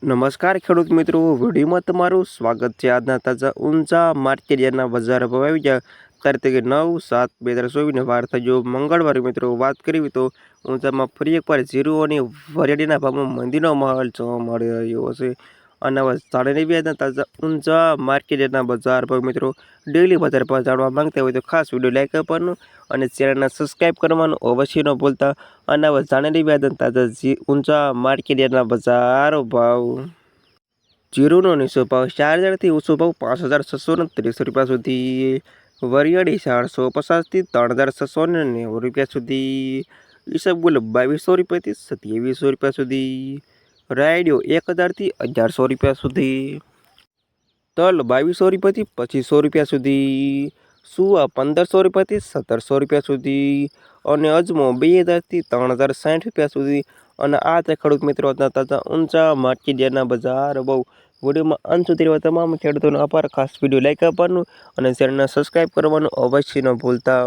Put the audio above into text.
નમસ્કાર ખેડૂત મિત્રો, વિડીયોમાં તમારું સ્વાગત છે. આજના તાજા ઊંચા માર્કેટિયાના બજાર ભાવ આવી ગયા. તારીખ નવ સાત બે હજાર ચોવીસને વાર થયો મંગળવારે મિત્રો વાત કરી તો ઊંચામાં ફરી એકવાર જીરો અને વરિયાળીના ભાવમાં મંદીનો માહોલ જોવા મળી રહ્યો છે. અને જાણી વ્યાજના તાજા ઊંચા માર્કેટના બજાર ભાવ મિત્રો ડેલી બજાર પર જાણવા માંગતા હોય તો ખાસ વીડિયો લાઈક આપવાનું અને ચેનલને સબસ્ક્રાઈબ કરવાનું અવશ્ય ન ભૂલતા. અને જાણી વ્યાજના તાજા જી ઊંચા માર્કેટયાર્ડના બજાર ભાવ. જીરુનો નીચો ભાવ ચાર હજારથી ઊંચો ભાવ પાંચ હજાર છસો ને ત્રીસ રૂપિયા સુધી. વરિયાળી ચારસો પચાસથી ત્રણ હજાર છસો ને નેવું રૂપિયા સુધી. ઈસબગુલ બાવીસો રૂપિયાથી સત્યાવીસો રૂપિયા સુધી. રાયડિયો એક હજારથી અગિયારસો રૂપિયા સુધી, તલ બાવીસો રૂપિયાથી પચીસો રૂપિયા સુધી, સુવા પંદરસો રૂપિયાથી સત્તરસો રૂપિયા સુધી અને અજમો બે હજારથી ત્રણ હજાર સાઠ રૂપિયા સુધી. અને આ તે ખેડૂત મિત્રો તાજા ઊંચા માર્કેટના બજાર બહુ વિડીયોમાં અંત સુધી રહેવા તમામ ખેડૂતોનો આભાર. ખાસ વીડિયો લાઇક આપવાનું અને ચેનલને સબસ્ક્રાઈબ કરવાનું અવશ્ય ન ભૂલતા.